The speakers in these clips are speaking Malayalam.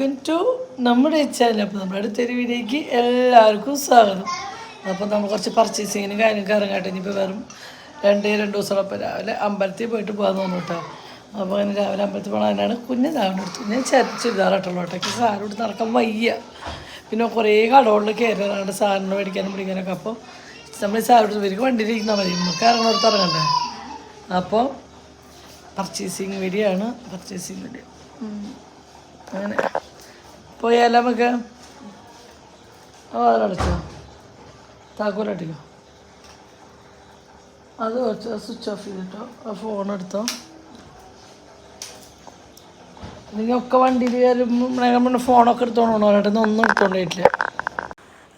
വെൽക്കം ടു നമ്മുടെ ചാനൽ അപ്പോൾ നമ്മുടെ അടുത്തൊരു വീഡിയോയ്ക്ക് എല്ലാവർക്കും സ്വാഗതം. അപ്പോൾ നമ്മൾ കുറച്ച് പർച്ചേസിങ്ങിനും കാര്യങ്ങൾക്ക് ഇറങ്ങട്ടെ. ഇനിയിപ്പോൾ വെറും രണ്ട് രണ്ട് അപ്പോൾ രാവിലെ അമ്പലത്തിൽ പോയിട്ട് പോകാൻ തോന്നുന്നു കേട്ടോ. അപ്പോൾ അങ്ങനെ രാവിലെ അമ്പലത്തിൽ പോകണം അതിനാണ് കുഞ്ഞ് താവണം എടുത്തു ഞാൻ ചരിച്ചിരുതാറട്ടുള്ളൂ കേട്ടോ. സാധനം എടുത്ത് നടക്കാൻ വയ്യ. പിന്നെ കുറേ കടകളിൽ കയറാറുണ്ട് സാറിനെ മേടിക്കാനും പിടിക്കാനൊക്കെ. അപ്പോൾ നമ്മൾ സാറിന് ഇവർക്ക് വണ്ടിയിലിരിക്കുന്ന മതി. നമുക്ക് ഇറങ്ങണോടത്ത് ഇറങ്ങണ്ടേ? അപ്പോൾ പർച്ചേസിങ് വീഡിയോ ആണ്. പർച്ചേസിങ് വീഡിയോ അങ്ങനെ. പോയാലോ നമുക്ക് ആ അടച്ചോ. താക്കോലടിക്കോ അത് കുറച്ച് സ്വിച്ച് ഓഫ് ചെയ്തിട്ടോ. ആ ഫോൺ എടുത്തോ. നിങ്ങൾ ഒക്കെ വണ്ടിയിൽ കയറുമ്പോൾ ഫോണൊക്കെ എടുത്തോണ്ട് പോകണം ഒന്നും എടുത്തോണ്ടിട്ടില്ല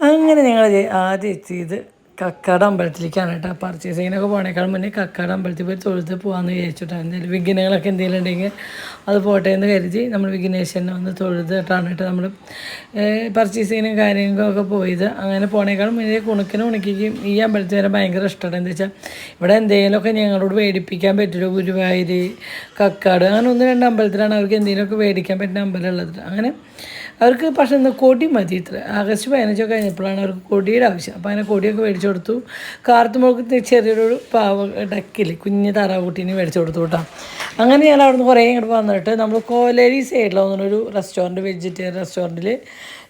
അങ്ങനെ ഞങ്ങൾ ആദ്യം എത്തിയത് കക്കാട് അമ്പലത്തിലേക്കാണ് കേട്ടോ പർച്ചേസിങ്ങിനൊക്കെ പോകണേക്കാൾ മുന്നേ കക്കാട് അമ്പലത്തിൽ പോയി തൊഴുത്ത് പോകാമെന്ന് വിചാരിച്ചിട്ടാണ് എന്തെങ്കിലും വിഘ്നങ്ങളൊക്കെ എന്തെങ്കിലും ഉണ്ടെങ്കിൽ അത് പോട്ടെ എന്ന് കരുതി നമ്മൾ വിഘ്നേശ്വരനെ ഒന്ന് തൊഴുതിട്ടാണ് കേട്ടോ നമ്മൾ പർച്ചേസിങ്ങിനും കാര്യങ്ങൾക്കൊക്കെ പോയത്. അങ്ങനെ പോണേക്കാൾ മുന്നേ കുണുക്കിനും ഉണക്കിക്കും ഈ അമ്പലത്തിൽ വരെ ഭയങ്കര ഇഷ്ടമാണ്. എന്താ വെച്ചാൽ ഇവിടെ എന്തെങ്കിലുമൊക്കെ ഞങ്ങളോട് മേടിപ്പിക്കാൻ പറ്റുള്ളൂ ഗുരുവായൂർ കക്കാട് അങ്ങനെ ഒന്ന് രണ്ട് അമ്പലത്തിലാണ് അവർക്ക് എന്തെങ്കിലുമൊക്കെ മേടിക്കാൻ പറ്റുന്ന അമ്പലം ഉള്ളത് അങ്ങനെ അവർക്ക് പക്ഷെ ഇന്ന് കൊടി മതി ഇത്ര. ആഗസ്റ്റ് പതിനഞ്ചൊക്കെ കഴിഞ്ഞപ്പോഴാണ് അവർക്ക് കൊടിയുടെ ആവശ്യം. അപ്പോൾ അങ്ങനെ കൊടിയൊക്കെ മേടിച്ചു കൊടുത്തു. കാർത്തുമ്പോൾക്ക് ചെറിയൊരു പാവ ഡക്കിൽ കുഞ്ഞ് താറാവുകുട്ടീനെ മേടിച്ചു കൊടുത്തു കേട്ടോ. അങ്ങനെ ഞാൻ അവിടുന്ന് കുറേ ഇങ്ങോട്ട് വന്നിട്ട് നമ്മൾ കോലേരി സൈഡിലൊന്നൊരു റെസ്റ്റോറന്റ് വെജിറ്റേറിയൻ റെസ്റ്റോറന്റിൽ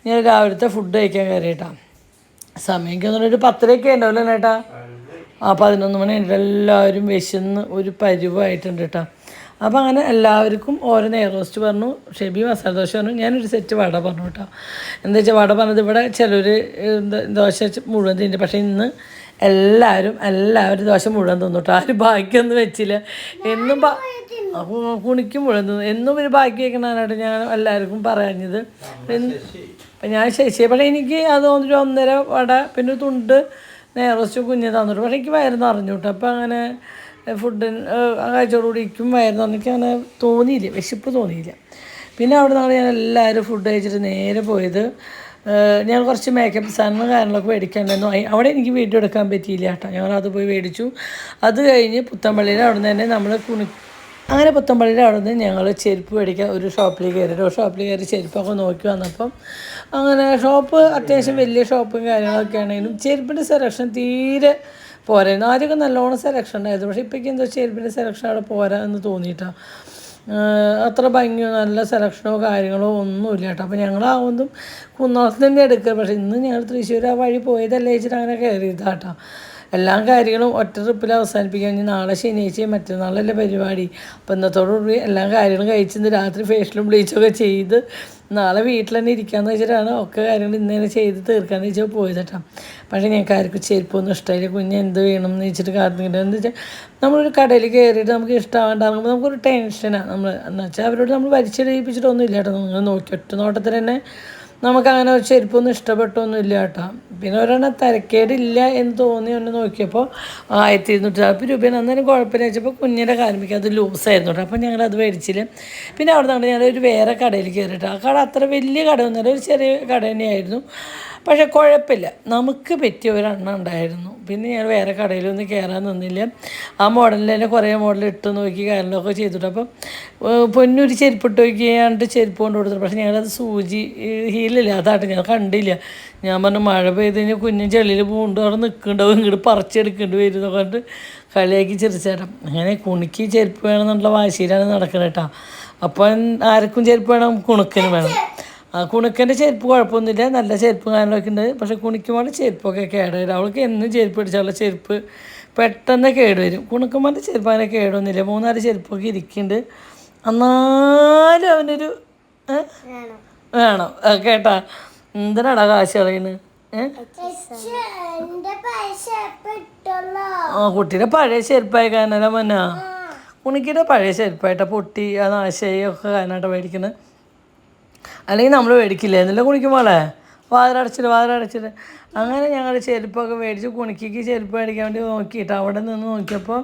ഞാൻ രാവിലത്തെ ഫുഡ് കഴിക്കാൻ കയറിയിട്ടാണ് സമയം ഒരു പത്തരയൊക്കെ ഉണ്ടാവില്ല ചേട്ടാ ആ പതിനൊന്ന് മണി എല്ലാവരും വിശന്ന് ഒരു പരിവായിട്ടുണ്ട് കേട്ടോ. അപ്പോൾ അങ്ങനെ എല്ലാവർക്കും ഓരോ നെയർ റോസ്റ്റ് പറഞ്ഞു ഷെബി മസാല ദോശ പറഞ്ഞു. ഞാനൊരു സെറ്റ് വട പറഞ്ഞു കേട്ടോ. എന്താ വെച്ചാൽ വട പറഞ്ഞത് ഇവിടെ ചിലർ ദോശ മുഴുവൻ തിന്നു പക്ഷേ ഇന്ന് എല്ലാവരും എല്ലാവരും ദോശ മുഴുവൻ തിന്നു കേട്ടോ. ആരും ബാക്കിയൊന്നും വെച്ചില്ല. എന്നും കുണിക്കും മുഴുവൻ തിന്നു. എന്നും ഒരു ബാക്കി വെക്കണാനായിട്ട് ഞാൻ എല്ലാവർക്കും പറഞ്ഞത്. അപ്പം ഞാൻ ശശിയെ പക്ഷേ എനിക്ക് അത് ഒരു ഒന്നര വട പിന്നെ തുണ്ട് തുണ്ട് റോസ്റ്റ് കുഞ്ഞ് തന്നിട്ട് പക്ഷേ എനിക്ക് വയറ് നിറഞ്ഞു കേട്ടോ. അപ്പം അങ്ങനെ ഫുഡ് കാഴ്ചയോടുകൂടി ഇരിക്കും വയറ് നിറഞ്ഞിക്ക് അങ്ങനെ തോന്നിയില്ല. വിശപ്പ് തോന്നിയില്ല. പിന്നെ അവിടെ നിന്ന് ഞാൻ എല്ലാവരും ഫുഡ് കഴിച്ചിട്ട് നേരെ പോയത് ഞാൻ കുറച്ച് മേക്കപ്പ് സാധനങ്ങൾ കാര്യങ്ങളൊക്കെ മേടിക്കാണ്ടായിരുന്നു അവിടെ എനിക്ക് വീഡിയോ എടുക്കാൻ പറ്റിയില്ല കേട്ടോ. ഞങ്ങൾ അത് പോയി മേടിച്ചു. അത് കഴിഞ്ഞ് പുത്തമ്പള്ളിയിൽ അവിടെ നിന്ന് തന്നെ നമ്മൾ കുണി അങ്ങനെ പുത്തമ്പള്ളിയിൽ അവിടെ നിന്ന് ഞങ്ങൾ ചെരുപ്പ് മേടിക്കാൻ ഒരു ഷോപ്പിൽ കയറി. ഒരു ഷോപ്പിൽ കയറി ചെരുപ്പൊക്കെ നോക്കി വന്നപ്പം അങ്ങനെ ഷോപ്പ് അത്യാവശ്യം വലിയ ഷോപ്പും കാര്യങ്ങളൊക്കെ ആണെങ്കിലും ചെരുപ്പിന്റെ സെലക്ഷൻ തീരെ പോരായിരുന്നു ആദ്യമൊക്കെ നല്ലോണം സെലക്ഷൻ ഉണ്ടായിരുന്നു പക്ഷേ ഇപ്പോഴേക്ക് എന്താ വെച്ചാൽ ചെരുപ്പിന്റെ സെലക്ഷൻ അവിടെ പോരാ എന്ന് തോന്നിയിട്ടാണ് അത്ര ഭംഗിയോ നല്ല സെലക്ഷനോ കാര്യങ്ങളോ ഒന്നുമില്ല കേട്ടോ. അപ്പോൾ ഞങ്ങളാവുന്നതും കുന്നോളത്ത് തന്നെ എടുക്കുക പക്ഷേ ഇന്ന് ഞങ്ങൾ തൃശ്ശൂർ ആ വഴി പോയതല്ലേ വെച്ചിട്ട് അങ്ങനെ കയറിയതാട്ടോ എല്ലാ കാര്യങ്ങളും ഒറ്റ ട്രിപ്പിൽ അവസാനിപ്പിക്കാൻ നാളെ ശനിയാഴ്ചയും മറ്റന്നാളല്ലേ പരിപാടി. അപ്പോൾ ഇന്നത്തോടുകൂടി എല്ലാ കാര്യങ്ങളും കഴിച്ചിന്ന് രാത്രി ഫേഷ്യലും ബ്ലീച്ചൊക്കെ ചെയ്ത് നാളെ വീട്ടിൽ തന്നെ ഇരിക്കാമെന്ന് വെച്ചിട്ടാണ് ഒക്കെ കാര്യങ്ങൾ ഇന്ന് തന്നെ ചെയ്ത് തീർക്കാമെന്ന് വെച്ചാൽ പോയത് കേട്ടോ. പക്ഷേ ഞങ്ങൾക്ക് ആർക്കും ചെരുപ്പൊന്നും ഇഷ്ടമായില്ല കുഞ്ഞ് എന്ത് വേണം എന്ന് വെച്ചിട്ട് കാത്തിട്ട് എന്താ വെച്ചാൽ നമ്മളൊരു കടയിൽ കയറിയിട്ട് നമുക്ക് ഇഷ്ടമാണ്ടാകുമ്പോൾ നമുക്കൊരു ടെൻഷനാണ് നമ്മൾ എന്ന് വെച്ചാൽ അവരോട് നമ്മൾ വലിച്ചെടുപ്പിച്ചിട്ടൊന്നും ഇല്ല കേട്ടോ. നിങ്ങൾ നോക്കി ഒറ്റ നോട്ടത്തിൽ തന്നെ നമുക്കങ്ങനെ ഒരു ചെരുപ്പൊന്നും ഇഷ്ടപ്പെട്ടൊന്നും ഇല്ല കേട്ടോ. പിന്നെ ഒരെണ്ണം തരക്കേടില്ല എന്ന് തോന്നി ഒന്ന് നോക്കിയപ്പോൾ ആയിരത്തി ഇരുന്നൂറ്റി നാൽപ്പത് രൂപയാണ്. അന്നേരം കുഴപ്പമില്ല വെച്ചപ്പോൾ കുഞ്ഞിന്റെ കാൽമിക്ക് അത് ലൂസായിരുന്നു കേട്ടോ. അപ്പോൾ ഞങ്ങളത് മേടിച്ചില്ല. പിന്നെ അവിടെ നിന്ന് ഞങ്ങളൊരു വേറെ കടയിൽ കയറിയിട്ട്. ആ കട അത്ര വലിയ കടയൊന്നുമില്ല ഒരു ചെറിയ കട തന്നെയായിരുന്നു. പക്ഷേ കുഴപ്പമില്ല. നമുക്ക് പറ്റിയ ഒരെണ്ണം ഉണ്ടായിരുന്നു. പിന്നെ ഞാൻ വേറെ കടയിലൊന്നും കയറാൻ നിന്നില്ല. ആ മോഡലിൽ തന്നെ കുറേ മോഡൽ ഇട്ട് നോക്കി കാര്യങ്ങളൊക്കെ ചെയ്തിട്ട് അപ്പം പൊന്നൊരു ചെരുപ്പിട്ട് നോക്കിയാണ്ട് ചെരുപ്പ് കൊണ്ട് കൊടുത്തത് പക്ഷേ ഞങ്ങളത് സൂചി ഹീലില്ല. അതാട്ട് ഞാൻ കണ്ടില്ല. ഞാൻ പറഞ്ഞു മഴ പെയ്ത് കഴിഞ്ഞാൽ കുഞ്ഞും ചെളിയിൽ പൂണ്ട് അവിടെ നിൽക്കുന്നുണ്ടാവും ഇങ്ങോട്ട് പറിച്ചെടുക്കേണ്ടി വരും എന്നൊക്കെ പറഞ്ഞിട്ട് കളിയാക്കി ചിരിച്ചേട്ടാ അങ്ങനെ കുണിക്ക് ചെരുപ്പ് വേണമെന്നുള്ള വാശിയിലാണ് നടക്കുന്നത് കേട്ടോ അപ്പം ആർക്കും ചെരുപ്പ് വേണം കുണുക്കിന് വേണം. കുണുക്കന്റെ ചെരുപ്പ് കുഴപ്പമൊന്നുമില്ല. നല്ല ചെരുപ്പ് കാര്യങ്ങളൊക്കെ ഉണ്ട് പക്ഷേ കുണിക്കുമ്പോൾ ചെരുപ്പൊക്കെ കേടുവരും അവൾക്ക് എന്നും ചെരുപ്പ് പിടിച്ചാലുള്ള ചെരുപ്പ് പെട്ടെന്ന് കേടുവരും കുണുക്കുമ്പോൾ ചെരുപ്പ് അങ്ങനെ കേടൊന്നുമില്ല. മൂന്നാൽ ചെരുപ്പൊക്കെ ഇരിക്കുന്നുണ്ട്. എന്നാലും അവനൊരു വേണം. കേട്ടാ. എന്തിനാടാ കാശ് കളയുന്നത് ആ കുട്ടിയുടെ പഴയ ചെരുപ്പായി കാരണം മന്ന കുണിക്കിയുടെ പഴയ ചെരുപ്പായിട്ടാ പൊട്ടി ആ നാശയൊക്കെ കാരണമായിട്ടാണ് കാരണമായിട്ടാ മേടിക്കുന്നത് അല്ലെങ്കിൽ നമ്മൾ മേടിക്കില്ല? എന്നല്ലോ കുണിക്കുമ്പോളെ വാതിലടച്ചിട്ട് വാതിലടച്ചിട്ട് അങ്ങനെ ഞങ്ങൾ ചെരുപ്പൊക്കെ മേടിച്ച് കുണിക്കിക്ക് ചെരുപ്പ് മേടിക്കാൻ വേണ്ടി നോക്കിയിട്ട് അവിടെ നിന്ന് നോക്കിയപ്പോൾ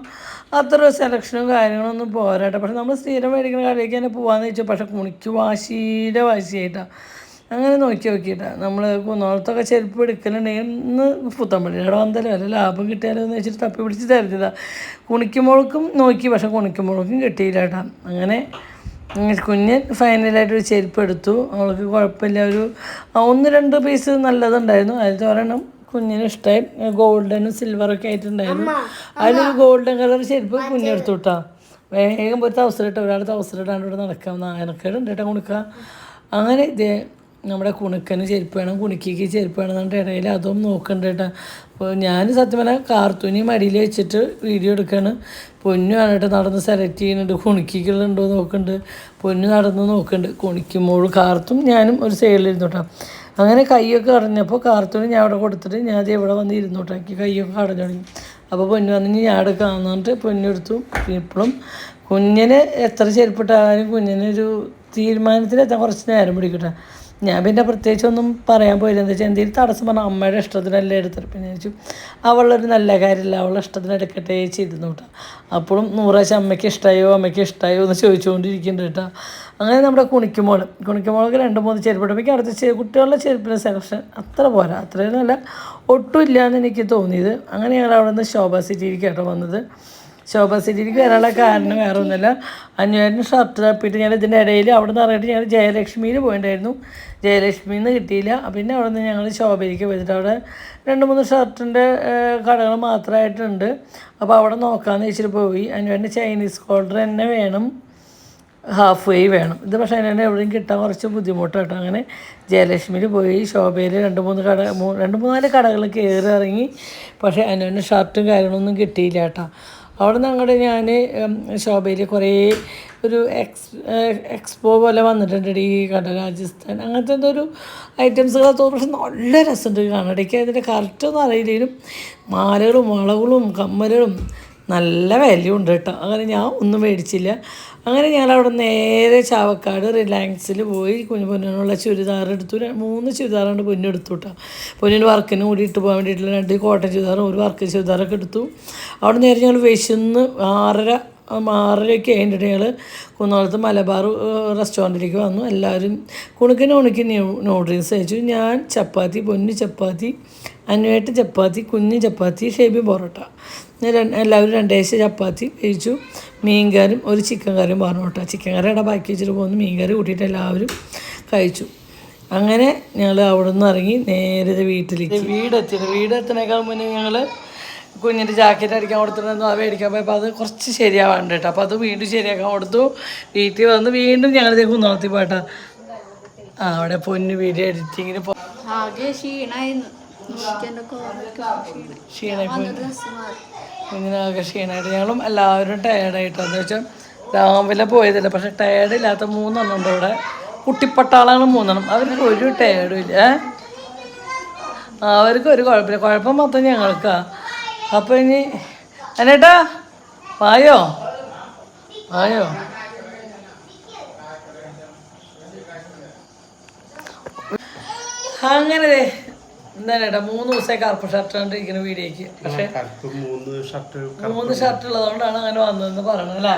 അത്ര സെലക്ഷനും കാര്യങ്ങളൊന്നും പോരാട്ടെ പക്ഷെ നമ്മൾ സ്ഥിരം മേടിക്കുന്ന കടയിലേക്ക് തന്നെ പോകാമെന്ന് ചോദിച്ചു. പക്ഷെ കുണിക്ക് വാശിയുടെ വാശിയായിട്ടാണ് അങ്ങനെ നോക്കി നോക്കിയിട്ടാണ് നമ്മൾ കുന്നോളത്തൊക്കെ ചെരുപ്പ് എടുക്കലുണ്ടെങ്കിൽ ഇന്ന് പുത്തമ്പള്ളിയുടെ വന്നല്ലോ അല്ല ലാഭം കിട്ടിയാലോ എന്ന് വെച്ചിട്ട് തപ്പി പിടിച്ച് തരുന്നതാണ് കുണിക്കുമ്പോഴേക്കും നോക്കി പക്ഷെ കുണിക്കുമ്പോഴേക്കും കിട്ടിയില്ല കേട്ടോ. അങ്ങനെ കുഞ്ഞ് ഫൈനലായിട്ട് ഒരു ചെരുപ്പ് എടുത്തു അവൾക്ക് കുഴപ്പമില്ല. ഒരു ഒന്ന് രണ്ട് പീസ് നല്ലതുണ്ടായിരുന്നു. അതിൽ ഒരെണ്ണം കുഞ്ഞിന് ഇഷ്ടമായി ഗോൾഡനും സിൽവറൊക്കെ ആയിട്ടുണ്ടായിരുന്നു. അതിലൊരു ഗോൾഡൻ കളർ ചെരുപ്പ് കുഞ്ഞെടുത്തു കിട്ടാ വേഗം പോയി അവസരം ഒരാൾ അവസരം ഇടാണ്ട് ഇവിടെ നടക്കാം നായനക്കേടുണ്ട് കേട്ടോ കൊടുക്കുക അങ്ങനെ ഇതേ നമ്മുടെ കുണുക്കന് ചെരുപ്പ് വേണം കുണുക്കിക്ക് ചെരുപ്പ് വേണം എന്നിട്ട് ഇടയിൽ അതും നോക്കണ്ട കേട്ടോ. അപ്പോൾ ഞാൻ സത്യം പറഞ്ഞാൽ കാർത്തൂനി മടിയിൽ വെച്ചിട്ട് വീഡിയോ എടുക്കുകയാണ് പൊന്നു ആണിട്ട് നടന്ന് സെലക്ട് ചെയ്യുന്നുണ്ട്. കുണുക്കിക്കുള്ളുണ്ടോ നോക്കുന്നുണ്ട് പൊന്നു നടന്ന് നോക്കുന്നുണ്ട് കുണിക്കുമ്പോൾ കാർത്തും ഞാനും ഒരു സൈഡിലിരുന്നു കേട്ടോ അങ്ങനെ കൈയൊക്കെ അടഞ്ഞപ്പോൾ കാർത്തൂന് ഞാൻ അവിടെ കൊടുത്തിട്ട് ഞാൻ അത് ഇവിടെ വന്ന് ഇരുന്നു കേട്ടോ എനിക്ക് കൈയൊക്കെ അടഞ്ഞു തുടങ്ങി. അപ്പോൾ പൊന്നു വന്നിട്ട് ഞാൻ എടുക്കാമെന്ന് പറഞ്ഞിട്ട് പൊന്നെടുത്തു ഇപ്പോഴും കുഞ്ഞിന് എത്ര ചെരുപ്പിട്ടാലും കുഞ്ഞിനൊരു തീരുമാനത്തിലെത്താൻ കുറച്ച് നേരം പിടിക്കട്ടെ ഞാൻ പിന്നെ പ്രത്യേകിച്ച് ഒന്നും പറയാൻ പോയില്ല. എന്താ വെച്ചാൽ എന്തെങ്കിലും തടസ്സം പറഞ്ഞാൽ അമ്മയുടെ ഇഷ്ടത്തിനല്ലേ എടുത്തിട്ട്. പിന്നെ ചോദിച്ചു അവളൊരു നല്ല കാര്യമില്ല അവളുടെ ഇഷ്ടത്തിന് എടുക്കട്ടെ ചെയ്തിരുന്നു കേട്ടോ. അപ്പോഴും നൂറാഴ്ച അമ്മയ്ക്ക് ഇഷ്ടമായോ അമ്മയ്ക്ക് ഇഷ്ടമായോ എന്ന് ചോദിച്ചുകൊണ്ടിരിക്കുന്നുണ്ട് കേട്ടോ. അങ്ങനെ നമ്മുടെ കുണിക്കുമോൾ കുണിക്കുമോൾക്ക് രണ്ട് മൂന്ന് ചെരുപ്പ് അടുത്ത കുട്ടികളുടെ ചെരുപ്പിന്റെ സെലക്ഷൻ അത്ര പോരാ. അത്രയും നല്ല ഒട്ടും ഇല്ല എന്ന് എനിക്ക് തോന്നിയത്. അങ്ങനെ ഞങ്ങൾ അവിടെ നിന്ന് ശോഭ സിറ്റിയിലേക്ക് കേട്ടോ വന്നത്. ശോഭ സിറ്റിയിലേക്ക് വരാനുള്ള കാരണം വേറെ ഒന്നുമില്ല അഞ്ഞൂറിന് ഷർട്ട് തപ്പിയിട്ട് ഞാൻ ഇതിന്റെ ഇടയിൽ അവിടെ നിന്ന് ഇറങ്ങിയിട്ട് ഞങ്ങൾ ജയലക്ഷ്മിയിൽ പോയിട്ടുണ്ടായിരുന്നു ജയലക്ഷ്മിയിൽ നിന്ന് കിട്ടിയില്ല. പിന്നെ അവിടെ നിന്ന് ഞങ്ങൾ ശോഭയിലേക്ക് പോയിട്ട് അവിടെ രണ്ട് മൂന്ന് ഷർട്ടിന്റെ കടകൾ മാത്രമായിട്ടുണ്ട്. അപ്പോൾ അവിടെ നോക്കാമെന്ന് വെച്ചിട്ട് പോയി. അഞ്ഞൂറിന് ചൈനീസ് കോൾഡർ തന്നെ വേണം. ഹാഫ് വേ വേണം. ഇത് പക്ഷേ അതിനെ എവിടെയും കിട്ടാൻ കുറച്ച് ബുദ്ധിമുട്ട് കേട്ടോ അങ്ങനെ ജയലക്ഷ്മിയിൽ പോയി. ശോഭയിൽ രണ്ട് മൂന്ന് കട രണ്ട് മൂന്നാൽ കടകൾ കയറി ഇറങ്ങി. പക്ഷേ അതിന് ഷർട്ടും കാര്യങ്ങളൊന്നും കിട്ടിയില്ല കേട്ടോ. അവിടെ നിന്ന് അങ്ങോട്ട് ഞാൻ ശോഭയിൽ കുറേ ഒരു എക്സ് എക്സ്പോ പോലെ വന്നിട്ടുണ്ട് ഈ കട രാജസ്ഥാൻ. അങ്ങനത്തെ എന്തോ ഒരു ഐറ്റംസുകൾ തോന്നുന്നു നല്ല രസമുണ്ട് കാണാൻ. ഇടയ്ക്ക് അതിന്റെ കറക്റ്റൊന്നും അറിയില്ലെങ്കിലും മാലകളും വളകളും കമ്മലുകളും നല്ല വാല്യൂ ഉണ്ട് കേട്ടോ. അങ്ങനെ ഞാൻ ഒന്നും മേടിച്ചില്ല. അങ്ങനെ ഞാൻ അവിടെ നേരെ ചാവക്കാട് റിലയൻസിൽ പോയി കുഞ്ഞു പൊന്നിനുള്ള ചുരിദാർ എടുത്തു. മൂന്ന് ചുരിദാറുണ്ട് പൊന്നെടുത്തു കേട്ടോ. പൊന്നിന് വർക്കിന് കൂടി ഇട്ട് പോകാൻ വേണ്ടിയിട്ടുള്ള രണ്ട് കോട്ടൺ ചുരിദാറും ഒരു വർക്ക് ചുരിദാറൊക്കെ എടുത്തു. അവിടെ നേരെ ഞങ്ങൾ വിശന്ന് ആറര ആറരയൊക്കെ കഴിഞ്ഞിട്ട് ഞങ്ങൾ കുന്നോളത്ത് മലബാർ റെസ്റ്റോറന്റിലേക്ക് വന്നു. എല്ലാവരും കുണുക്കിന് ഉണക്കി ഡ്രിങ്ക്സ് കഴിച്ചു ഞാൻ ചപ്പാത്തി പൊന്നു ചപ്പാത്തി അന്വേട്ട് ചപ്പാത്തി കുഞ്ഞ് ചപ്പാത്തി ഷേബി പൊറോട്ട. ഞാൻ രണ്ട് എല്ലാവരും രണ്ടേശ ചപ്പാത്തി കഴിച്ചു. മീൻ കറിയും ഒരു ചിക്കൻ കറിയും പറഞ്ഞു കേട്ടോ. ചിക്കൻ കറി അവിടെ ബാക്കി വെച്ചിട്ട് പോകുന്നു. മീൻ കറി കൂട്ടിയിട്ട് എല്ലാവരും കഴിച്ചു. അങ്ങനെ ഞങ്ങൾ അവിടെ നിന്ന് ഇറങ്ങി നേരെ വീട്ടിലേക്ക്. വീട് വീടെത്തുന്നേക്കാൾ മുന്നേ ഞങ്ങൾ കുഞ്ഞിന്റെ ജാക്കറ്റ് അടിക്കാൻ കൊടുത്തിട്ടു അത് മേടിക്കാൻ പോയപ്പോൾ അത് കുറച്ച് ശരിയാവാണ്ട് കേട്ടോ. അപ്പോൾ അത് വീണ്ടും ശരിയാക്കാൻ കൊടുത്തു. വീട്ടിൽ വന്ന് വീണ്ടും ഞങ്ങളിതേ കുന്നോളത്തിൽ പോയിട്ടാ ആ അവിടെ പൊന്നു വീഡിയോ എഡിറ്റിങ്ങിന് പോ ആകെ ക്ഷീണായിരുന്നു. നോക്കിയെന്റെ കോമയ്ക്ക് ക്ഷീണമായി പോയി ഡ്രസ്സ് മാറി കുഞ്ഞിനാകെ ക്ഷീണമായിട്ട് ഞങ്ങളും എല്ലാവരും ടയേർഡായിട്ട് എന്താ വെച്ചാൽ രാവിലെ പോയതില്ല പക്ഷെ ടയേർഡില്ലാത്ത മൂന്നെണ്ണം ഉണ്ട് ഇവിടെ കുട്ടിപ്പട്ടാളാണ് മൂന്നെണ്ണം അവർക്ക് ഒരു ടയേർഡും ഇല്ല അവർക്ക് ഒരു കുഴപ്പമില്ല കുഴപ്പം മൊത്തം ഞങ്ങൾക്കാ അപ്പോൾ ഇനി അനേട്ടാ വായോ വായോ അങ്ങനെ ദേ, മൂന്ന് ദിവസമായി കറുപ്പ് ഷർട്ട് കണ്ടിരിക്കുന്ന വീഡിയോക്ക് പക്ഷേ മൂന്ന് ഷർട്ട് ഉള്ളതുകൊണ്ടാണ് അങ്ങനെ വന്നതെന്ന് പറയണത് അല്ലേ?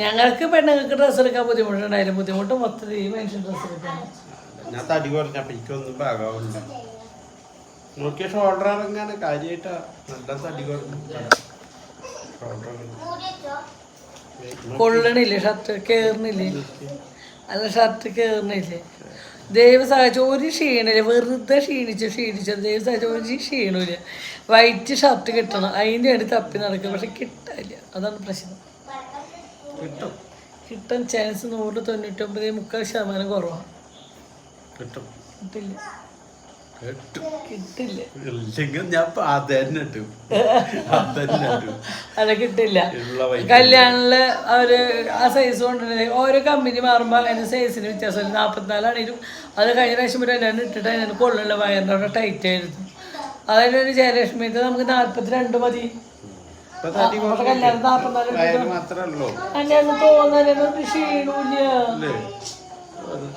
ഞങ്ങൾക്ക് പെണ്ണുങ്ങൾക്ക് ഡ്രസ്സ് എടുക്കാൻ ബുദ്ധിമുട്ടുണ്ടായാലും ബുദ്ധിമുട്ട് മൊത്തത്തിൽ ഈ മനുഷ്യൻ ഡ്രസ്സ് എടുക്കാൻ. ഞാൻ തടി കുറഞ്ഞപ്പോ എനിക്കൊന്നും പാകാവുന്നില്ല. നോക്കിയ ഷോൾഡർ ഇറങ്ങാണ് കാര്യമായിട്ടാ. നല്ല തടി കുറഞ്ഞു. ഷോൾഡർ കൊള്ളണില്ലേ ഷർട്ട് കേറണില്ലേ അല്ല ഷർട്ട് കയറണില്ലേ ദൈവം സഹായിച്ച ഒരു ക്ഷീണില്ല വെറുതെ ക്ഷീണിച്ച് ക്ഷീണിച്ചു. ദൈവം സഹായിച്ച ഒരു ക്ഷീണില്ല വൈറ്റ് ഷർട്ട് കിട്ടണം. അതിന്റെ അടുത്ത് തപ്പി നടക്കും. പക്ഷെ കിട്ടില്ല അതാണ് പ്രശ്നം. കിട്ടും. കിട്ടാൻ ചാൻസ് നൂറ് തൊണ്ണൂറ്റൊമ്പത് മുക്കാൽ ശതമാനം കുറവാണ് കിട്ടും. കിട്ടില്ല. അത് കിട്ടില്ല. കല്യാണിൽ അവർ ആ സൈസ് കൊണ്ടുവരുന്നത് ഓരോ കമ്പനി മാറുമ്പോ അതിന് സൈസിന് വ്യത്യാസം നാപ്പത്തിനാലാണെങ്കിലും അത് കഴിഞ്ഞ പ്രാവശ്യം ഒരു എന്നെ ഇട്ടിട്ട് അതിന് കൊള്ളുള്ള വയറിന്റെ അവിടെ ടൈറ്റ് ആയിരുന്നു അതിനൊരു ജയലക്ഷ്മിക്ക് നമുക്ക് നാൽപ്പത്തിരണ്ട് മതി. കല്യാണം തോന്നാനൊരു ക്ഷീണമില്ല അല്ലേ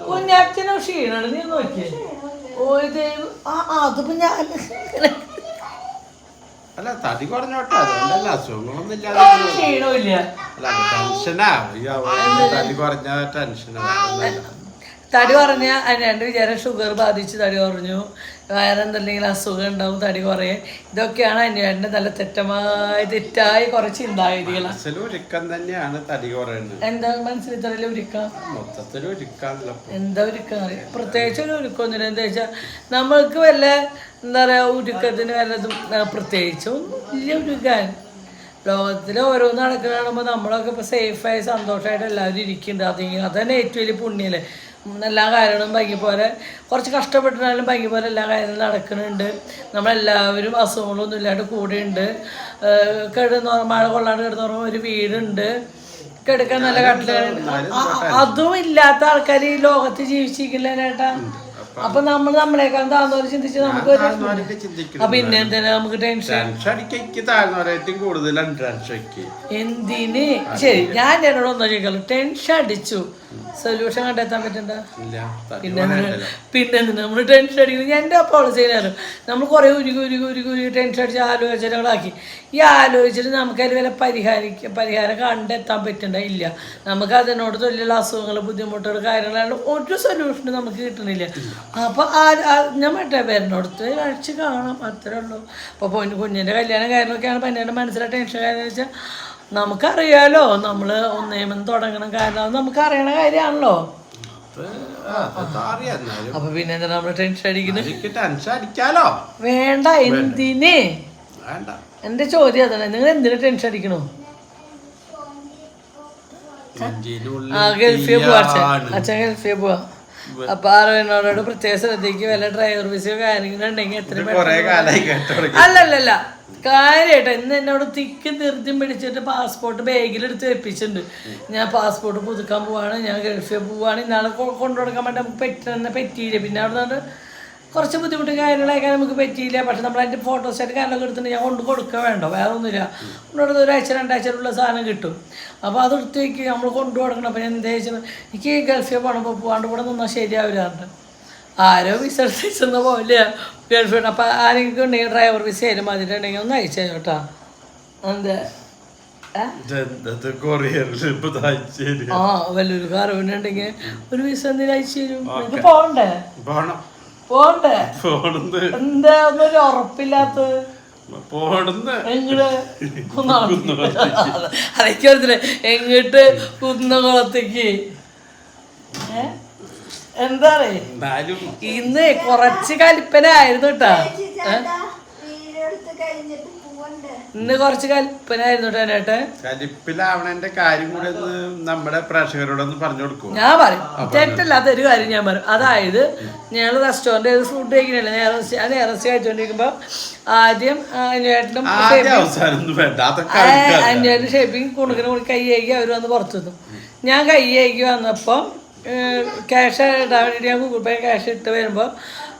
കുഞ്ഞാച്ചനും ക്ഷീണമാണ്. നീ നോക്കിയേ. അതിപ്പോ ഞാൻ അല്ല. തടി കുറഞ്ഞോട്ടെ. അതുകൊണ്ടല്ല അസുഖങ്ങളൊന്നും ഇല്ലാതെ അല്ല ടെൻഷനാ. തടി കുറഞ്ഞ ടെൻഷനാ. തടി കുറഞ്ഞ രണ്ട് വിചാരം ഷുഗർ ബാധിച്ച് തടി കുറഞ്ഞു. വേറെ എന്തെങ്കിലും അസുഖം ഉണ്ടാവും തടി കുറയെ. ഇതൊക്കെയാണ് എന്റെ നല്ല തെറ്റമായ തെറ്റായി കുറച്ച് തന്നെയാണ് തടി കുറയുന്നത്. എന്താ മനസ്സിൽ മൊത്തത്തിൽ എന്താ പ്രത്യേകിച്ച് ഒരു ഒരുക്കൊന്നുമില്ല. എന്താ വെച്ചാൽ നമ്മൾക്ക് വല്ല എന്താ പറയുക ഉരുക്കത്തിന് വല്ലതും പ്രത്യേകിച്ചും ഉരുക്കാൻ ലോകത്തിൽ ഓരോന്ന് നടക്കുന്ന കാണുമ്പോൾ നമ്മളൊക്കെ ഇപ്പോൾ സേഫായി സന്തോഷമായിട്ട് എല്ലാവരും ഇരിക്കുന്നുണ്ട് അതെങ്കിൽ അതന്നെ ഏറ്റവും വലിയ പുണ്യല്ലേ? എല്ലാ കാര്യങ്ങളും ഭംഗി പോലെ കുറച്ച് കഷ്ടപ്പെട്ടിട്ടാലും ഭംഗി പോലെ എല്ലാ കാര്യങ്ങളും നടക്കുന്നുണ്ട്. നമ്മളെല്ലാവരും അസുഖങ്ങളൊന്നും ഇല്ലാണ്ട് കൂടെയുണ്ട്. ഏഹ് കിടന്ന് മഴ കൊള്ളാണ്ട് കിടന്നുറങ്ങും ഒരു വീടുണ്ട്. കിടക്കാൻ നല്ല കട്ടിലുണ്ട് അതും ഇല്ലാത്ത ആൾക്കാർ ഈ ലോകത്ത് ജീവിച്ചിരിക്കില്ല ചേട്ടാ. അപ്പൊ നമ്മൾ നമ്മളെക്കാൾ താഴ്ന്നവരെ ചിന്തിച്ച് നമുക്ക് പിന്നെ എന്തിനാ നമുക്ക് ടെൻഷൻ? കൂടുതലാണ് എന്തിന്? ശരി ഞാൻ എന്നോട് ഒന്നും ചോദിക്കാലോ ടെൻഷൻ അടിച്ചു. സൊല്യൂഷൻ കണ്ടെത്താൻ പറ്റണ്ട? പിന്നെ പിന്നെ നമ്മൾ ടെൻഷൻ അടിക്കുന്നു ഞാൻ എന്റെ പോളിസി ചെയ്യാനും നമ്മൾ കുറേ ഉരുകി ഉരുകി ഉരുകി ഉരുകി ടെൻഷൻ അടിച്ച് ആലോചനകളാക്കി ഈ ആലോചിച്ചിട്ട് നമുക്ക് അതിൽ വല്ല പരിഹാരിക്ക പരിഹാരം കണ്ടെത്താൻ പറ്റണ്ട? ഇല്ല. നമുക്ക് അതിനോട് തൊല്ലുള്ള അസുഖങ്ങൾ ബുദ്ധിമുട്ടുകൾ കാര്യങ്ങളാണ് ഒരു സൊല്യൂഷനും നമുക്ക് കിട്ടണില്ല. അപ്പോൾ ഞാൻ മറ്റേ പേരിനോടത്ത് കഴിച്ച് കാണാം. അത്രേ ഉള്ളൂ. അപ്പോൾ പൊന്നു കുഞ്ഞിന്റെ കല്യാണം കാര്യങ്ങളൊക്കെയാണ് പന്നേന്റെ മനസ്സിലെ ടെൻഷൻ കാര്യം വെച്ചാൽ നമുക്കറിയാലോ നമ്മൾ ഒന്നേമെന്ന് തുടങ്ങണ കാരണം നമുക്കറിയണ കാര്യമാണല്ലോ. എന്നാലും. അപ്പൊ പിന്നെ എന്താ നമ്മൾ ടെൻഷൻ അടിക്കാലോ. വേണ്ട എന്തിന്? എന്റെ ചോദ്യം അതാണ്. നിങ്ങൾ എന്തിനു ടെൻഷൻ അടിക്കണോ? ആ പോവാ അച്ഛൻ. ഗൾഫിൽ പോവാ. അപ്പൊ അറിയുന്നവരോട് പ്രത്യേക ശ്രദ്ധിക്ക് വല്ല ഡ്രൈവർ ബിസിയോ കാര്യങ്ങളുണ്ടെങ്കിൽ എത്ര അല്ലല്ലല്ല. കാര്യമായിട്ട് ഇന്ന് എന്നോട് തിക്ക് നിർത്തി പിടിച്ചിട്ട് പാസ്പോർട്ട് ബാഗിലെടുത്ത് വെപ്പിച്ചിട്ടുണ്ട്. ഞാൻ പാസ്പോർട്ട് പുതുക്കാൻ പോവാണ് ഞാൻ ഗൾഫിൽ പോവാണ്. ഇന്നാളെ കൊണ്ടുകൊടുക്കാൻ കൊണ്ടു കൊടുക്കാൻ വേണ്ടി നമുക്ക് പറ്റുന്ന പറ്റിയില്ല. പിന്നെ അവിടെ നിന്ന് കുറച്ച് ബുദ്ധിമുട്ട് കാര്യങ്ങളൊക്കെ നമുക്ക് പറ്റിയില്ല. പക്ഷെ നമ്മൾ അതിന്റെ ഫോട്ടോസ്റ്റാറ്റ് കാര്യങ്ങളൊക്കെ എടുത്തിട്ട് ഞാൻ കൊണ്ട് കൊടുക്കുക വേണ്ട. വേറെ ഒന്നുമില്ല കൊണ്ടുകൊടുത്ത് ഒരാഴ്ച രണ്ടാഴ്ചയിലുള്ള സാധനം കിട്ടും. അപ്പോൾ അത് എടുത്ത് വയ്ക്കുക നമ്മൾ കൊണ്ടു കൊടുക്കണം. അപ്പോൾ ഞാൻ എന്താ വെച്ചാൽ എനിക്ക് ഗൾഫിൽ പോകണമ്പോൾ പോകാണ്ട് ഇവിടെ നിന്നാൽ ശരിയാവില്ല പറഞ്ഞിട്ട്. ആരോ വിസ എടുത്തുന്ന പോലെ. ഗൾഫിൽ അപ്പം ആരെങ്കിലും ഉണ്ടെങ്കിൽ ഡ്രൈവർ വിസ ആയാലും അതിലുണ്ടെങ്കിൽ ഒന്ന് അയച്ചു കേട്ടോ. എന്താ? ആ വല്ലൊരു ഒരു വിസ എന്തെങ്കിലും അയച്ചു തരും. നിങ്ങൾക്ക് പോകണ്ടേ? പോകണ്ടേ? എന്താ ഒന്നൊരു ഉറപ്പില്ലാത്തത്? അതൊക്കെ എങ്ങോട്ട് കുന്നകുളത്തേക്ക്? ഏ? എന്താണ് എന്നാലും ഇന്ന് കുറച്ച് കലിപ്പനായിരുന്നു കേട്ടാ. ഇന്ന് കുറച്ച് കലിപ്പനായിരുന്നു കേട്ടോ കലിപ്പിലാവണന്റെ കാര്യം കൂടെ ഒന്ന് നമ്മുടെ പ്രേക്ഷകരോടൊന്ന് പറഞ്ഞു കൊടുക്കും. ഞാൻ പറയും. തെറ്റല്ല ഒരു കാര്യം ഞാൻ പറയും. അതായത് ഞങ്ങൾ റെസ്റ്റോറന്റ് ഫുഡ് കഴിക്കണില്ല? നേരത്തെ ഞാൻ നേരത്തെ കഴിച്ചോണ്ടിരിക്കുമ്പോ ആദ്യം ഒന്നും അവർക്കറിയാം. അന്വേഷണം ഷേപ്പിംഗ് കുണുക്കിന് കൂടി കൈ കഴുകി അവർ വന്ന് പുറത്തു ഞാൻ കൈ കഴുകി വന്നപ്പോൾ ക്യാഷ് ഇടാൻ വേണ്ടി ഞാൻ ഗൂഗിൾ പേ ക്യാഷ് ഇട്ട് വരുമ്പോൾ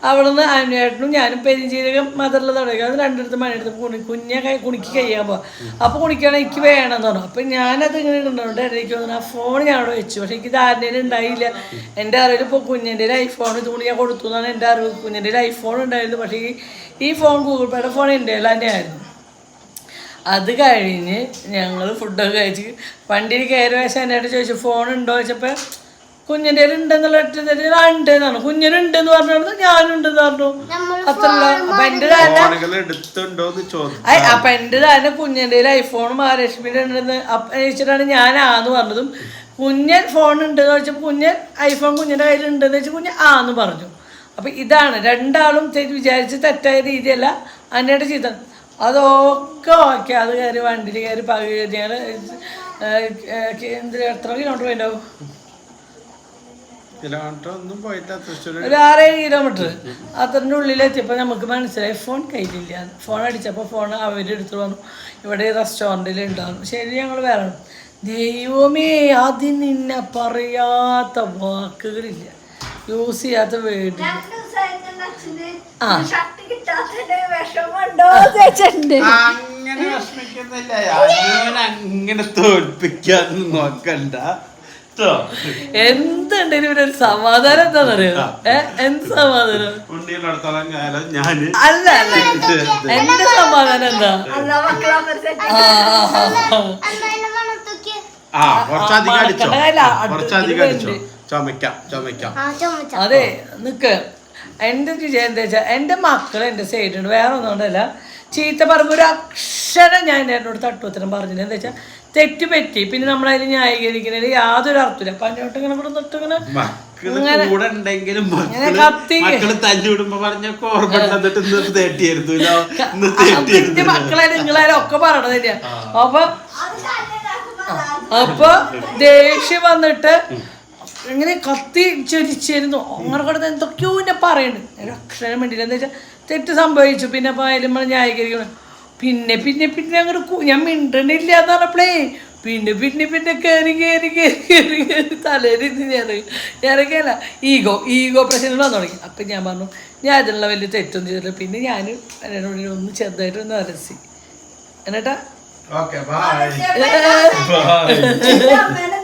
അവിടെ നിന്ന് അന്വേഷണം ഞാനും പെരിഞ്ചീരകം മദറിൽ തുടങ്ങി. അത് രണ്ടിടത്ത് മണിയെടുത്ത് കുണി കുഞ്ഞെ കൈ കുണിക്ക് കഴിയാൻ പോവാം. അപ്പോൾ കുണിക്കുകയാണെങ്കിൽ എനിക്ക് വേണമെന്ന് പറഞ്ഞു. അപ്പം ഞാനത് ഇങ്ങനെ ഇടുന്നുണ്ട് എനിക്ക് തോന്നുന്നു ആ ഫോൺ ഞാൻ അവിടെ വെച്ചു. പക്ഷേ എനിക്ക് ധാരണയിൽ ഉണ്ടായില്ല. എന്റെ അറിവിൽ ഇപ്പോൾ കുഞ്ഞിന്റെ ഒരു ഐഫോൺ ഇത് കൂടി ഞാൻ കൊടുത്തു എന്നാണ് എന്റെ അറിവ്. കുഞ്ഞിന്റെ ഒരു ഐഫോൺ ഉണ്ടായിരുന്നു. പക്ഷേ ഈ ഫോൺ ഗൂഗിൾ പേയുടെ ഫോൺ എന്റെ തന്നെയായിരുന്നു അത് കഴിഞ്ഞ് ഞങ്ങൾ ഫുഡൊക്കെ കഴിച്ച് വണ്ടിയിൽ കയറി വെച്ചാൽ എന്നോട് ചോദിച്ചു ഫോൺ ഉണ്ടോ? ചോദിച്ചപ്പോൾ കുഞ്ഞിന്റെ ഉണ്ടെന്നുള്ള ഒറ്റ ആ ഉണ്ട് എന്നാണ് കുഞ്ഞിനുണ്ടെന്ന് പറഞ്ഞത് ഞാനുണ്ടെന്ന് പറഞ്ഞു. അത്രല്ല അപ്പം എന്റെ തന്നെ അപ്പൊ എന്റെ തന്നെ കുഞ്ഞിന്റെ ഐഫോൺ മഹാലക്ഷ്മിയുടെ ഉണ്ടെന്ന് ഞാൻ ആന്ന് പറഞ്ഞതും. കുഞ്ഞൻ ഫോൺ ഉണ്ടെന്ന് ചോദിച്ചപ്പോൾ കുഞ്ഞൻ ഐഫോൺ കുഞ്ഞിന്റെ കയ്യിലുണ്ടെന്ന് വെച്ചാൽ കുഞ്ഞ് ആന്ന് പറഞ്ഞു. അപ്പൊ ഇതാണ്. രണ്ടാളും തെറ്റ് വിചാരിച്ച് തെറ്റായ രീതിയല്ല. അന്നേടെ ചെയ്ത അതൊക്കെ ഓക്കെ. അത് കയറി വണ്ടിയിൽ കയറി പകുതി ഞങ്ങൾ എത്ര കിലോമീറ്റർ പോയിട്ടുണ്ടാവും കിലോമീറ്റർ ഒന്നും പോയില്ല തൃശ്ശൂർ ഒരു ആറേഴ് കിലോമീറ്റർ. അത്രന്റെ ഉള്ളിലെത്തിയപ്പോൾ നമുക്ക് മനസ്സിലായി ഫോൺ കയ്യിലില്ല. ഫോൺ അടിച്ചപ്പോൾ ഫോൺ അവരെടുത്ത് വന്നു. ഇവിടെ റെസ്റ്റോറന്റിൽ ഉണ്ടാകുന്നു ശരി ഞങ്ങൾ വേറെ ദൈവമേ അതിന് നിന്നെ പറയാത്ത വാക്കുകളില്ല. യൂസ് ചെയ്യാത്ത വേണ്ടി ആ. അങ്ങനെ വിഷമിക്കുന്നില്ല. അങ്ങനെ തോൽപ്പിക്കാന്ന് നോക്കണ്ട. എന്തുണ്ടെങ്കിലും ഇവിടെ ഒരു സമാധാനം എന്താണെന്ന് അറിയാം എന്ത് സമാധാനം? അല്ല അല്ല. എന്റെ സമാധാനം എന്താ? അതെ നിക്ക്. എന്റെ വിജയം എന്താ വെച്ചാൽ എന്റെ മക്കൾ എന്റെ സൈഡുണ്ട് വേറെ ഒന്നും കൊണ്ടല്ല. ചീത്ത പറയുമ്പോൾ ഒരു അക്ഷരം ഞാൻ എന്നോട് തട്ടുത്തരം പറഞ്ഞില്ല. എന്താ വെച്ചാൽ തെറ്റ് പറ്റി. പിന്നെ അതിൽ ന്യായീകരിക്കുന്നതിൽ യാതൊരു അർത്ഥമില്ല അപ്പൊ അങ്ങോട്ട് ഇങ്ങനെ കൂടെ തൊട്ട് ഇങ്ങനെ മക്കൾ കൂടെ ഉണ്ടെങ്കിലും മക്കൾ തല്ലിവിടുമ്പോ പറഞ്ഞൊക്കെ ഓർമ്മ ഇന്ന് തേട്ടിയായിരുന്നു നിങ്ങളായാലും ഒക്കെ അപ്പൊ അപ്പൊ ദേഷ്യം വന്നിട്ട് ഇങ്ങനെ കത്തി ചൊരിച്ചിരുന്നു. അങ്ങനെ കിടന്ന് എന്തൊക്കെയോ എന്നെ പറയുന്നുണ്ട് അക്ഷരം വേണ്ടിയില്ല എന്താ വെച്ചാൽ തെറ്റ് സംഭവിച്ചു. പിന്നെ നമ്മൾ ന്യായീകരിക്കണം. പിന്നെ പിന്നെ പിന്നെ അങ്ങോട്ട് ഞാൻ മിണ്ടണില്ല എന്ന് പറഞ്ഞപ്പോഴേ പിന്നെ പിന്നെ പിന്നെ കയറി കയറി കയറി കയറി കയറി ഞാൻ ഇറങ്ങിയല്ല ഈഗോ ഈഗോ പ്രശ്നങ്ങൾ വന്നു തുടങ്ങി. അപ്പം ഞാൻ പറഞ്ഞു ഞാൻ അതിനുള്ള വലിയ തെറ്റൊന്നും ചെയ്തില്ല പിന്നെ ഞാൻ എന്നോട് ഒന്ന് ചെറുതായിട്ട് ഒന്ന് അരസി എന്നിട്ടാ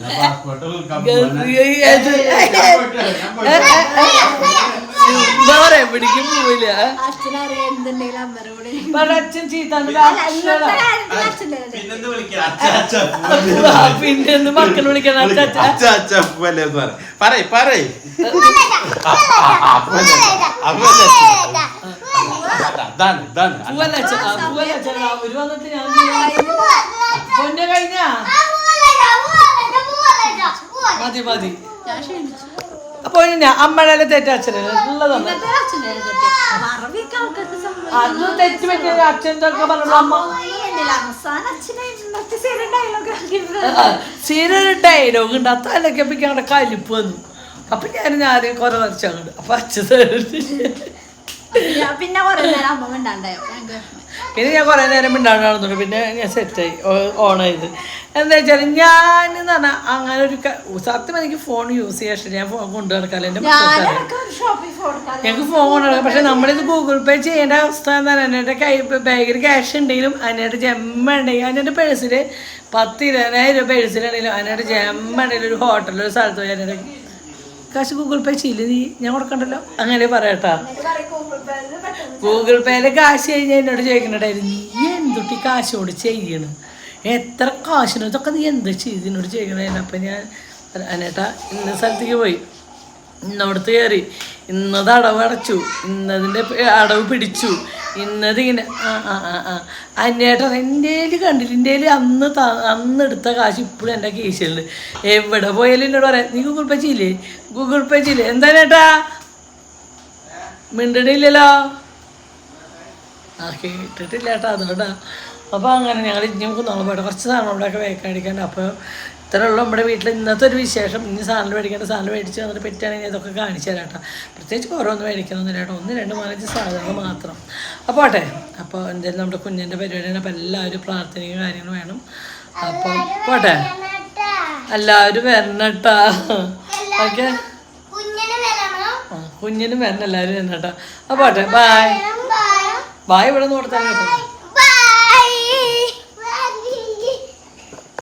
വരാം. എന്താ പോവില്ല. അച്ഛൻ എന്ന് പിന്നെ മക്കൾ വിളിക്കണം? പറയ് പറയ്. അപ്പല്ലേ ഇതാണ് അവർ വന്നിട്ട് ഞാൻ കഴിഞ്ഞ മതി മതി. അപ്പൊ അമ്മയുടെ തെറ്റ് അച്ഛനെ ഉള്ളതാണ്. ഇന്നത്തെ അച്ഛന്റെ തെറ്റ് മറവിയൊക്കെ ആൾക്കാർക്ക് സംഭവിക്കും അതും തെറ്റ് പറ്റിയ അച്ഛൻ എന്തൊക്കെ പറഞ്ഞു അമ്മ സീന അച്ഛനെ സീരിയൽ ഡയലോഗ് ഉണ്ട് അവിടെ കലിപ്പ് വന്നു. അപ്പൊ ഞാൻ ഞാൻ കുറെ വരച്ചങ്ങോട്ട് അപ്പൊ അച്ഛൻ പിന്നെ കുറെ നേരം അമ്മ മിണ്ടാണ്ടായോ. പിന്നെ ഞാൻ കുറേ നേരം മിണ്ടാണ്ടാണെന്നുണ്ട് പിന്നെ ഞാൻ സെറ്റായി ഓൺ ചെയ്ത് എന്താ വെച്ചാൽ ഞാൻ എന്ന് പറഞ്ഞാൽ അങ്ങനെ ഒരു സത്യം എനിക്ക് ഫോൺ യൂസ് ചെയ്യാൻ ഇഷ്ടം ഞാൻ ഫോൺ കൊണ്ടു നടക്കാല്ലോ എന്റെ ഫോൺ ഞങ്ങൾക്ക് ഫോൺ പക്ഷെ നമ്മളിത് ഗൂഗിൾ പേ ചെയ്യേണ്ട അവസ്ഥ എന്താണ് എന്റെ കൈ ബാഗിൽ ക്യാഷ് ഉണ്ടെങ്കിലും അതിനായിട്ട് ജമ്മ ഉണ്ടെങ്കിൽ അതിന്റെ പേഴ്സിൽ പത്ത് ഇരുപതിനായിരം രൂപ പേഴ്സിലുണ്ടെങ്കിലും അതിനായിട്ട് ജമ്മ ഉണ്ടെങ്കിലും ഒരു ഹോട്ടലിൽ ഒരു സ്ഥലത്ത് പോയി അതിന്റെ കാശ് ഗൂഗിൾ പേ ചെയ്യില്ല നീ? ഞാൻ കൊടുക്കണ്ടല്ലോ. അങ്ങനെ പറയട്ടാ. ഗൂഗിൾ പേയിൽ കാശ് കഴിഞ്ഞാൽ എന്നോട് ചോദിക്കണ്ടായിരുന്നു നീ എന്തുട്ടി കാശോട് ചെയ്യണം? എത്ര കാശിനോ? ഇതൊക്കെ നീ എന്താ ചെയ്തിനോട് ചെയ്യണേ അപ്പം ഞാൻ അനേട്ടാ ഇന്ന സ്ഥലത്തേക്ക് പോയി. ഇന്നവിടുത്ത് കയറി. ഇന്നത് അടവ് അടച്ചു ഇന്നതിന്റെ അടവ് പിടിച്ചു. ഇന്നത് ഇങ്ങനെ ആ ആ ആ അന്നേട്ടൻ എന്റെ കണ്ടില്ല എന്റെ അന്ന് അന്ന് എടുത്ത കാശ് ഇപ്പോഴും എന്റെ കേസിലുണ്ട് എവിടെ പോയാലും എന്നോട് പറയാം നീ ഗൂഗിൾ പേ ചെയ്യില്ലേ? ഗൂഗിൾ പേ ചെയ്യില്ലേ? എന്താ ചേട്ടാ മിണ്ടണില്ലല്ലോ. ആ കേട്ടിട്ടില്ല കേട്ടോ അതുകൊണ്ടാ. അപ്പോൾ അങ്ങനെ ഞങ്ങൾ കുന്നാളെ പോയിട്ട് കുറച്ച് സാധനം വേക്കാൻ അടിക്കാണ്ട് അപ്പോൾ ഇത്രയുള്ള നമ്മുടെ വീട്ടിൽ ഇന്നത്തെ ഒരു വിശേഷം. ഇനി സാധനം മേടിക്കേണ്ട സാധനം മേടിച്ച് വന്നിട്ട് പറ്റുകയാണെങ്കിൽ ഇതൊക്കെ കാണിച്ചു തരാം കേട്ടോ. പ്രത്യേകിച്ച് ഓരോന്ന് മേടിക്കണമെന്നില്ല കേട്ടോ. ഒന്ന് രണ്ട് നാലഞ്ച് സാധനങ്ങൾ മാത്രം. അപ്പോൾ ആട്ടെ. അപ്പോൾ എന്തായാലും നമ്മുടെ കുഞ്ഞിന്റെ പരിപാടിയാണ്. അപ്പോൾ എല്ലാവരും പ്രാർത്ഥനയും കാര്യങ്ങളും വേണം. അപ്പം പോട്ടെ എല്ലാവരും വരണം കേട്ടോ. ഓക്കെ. കുഞ്ഞിന് വരണോ. എല്ലാവരും വരണം കേട്ടോ. അപ്പോൾ പോട്ടെ ബായ് ബായ് ഇവിടെ നിന്ന് കൊടുത്താൽ കേട്ടോ.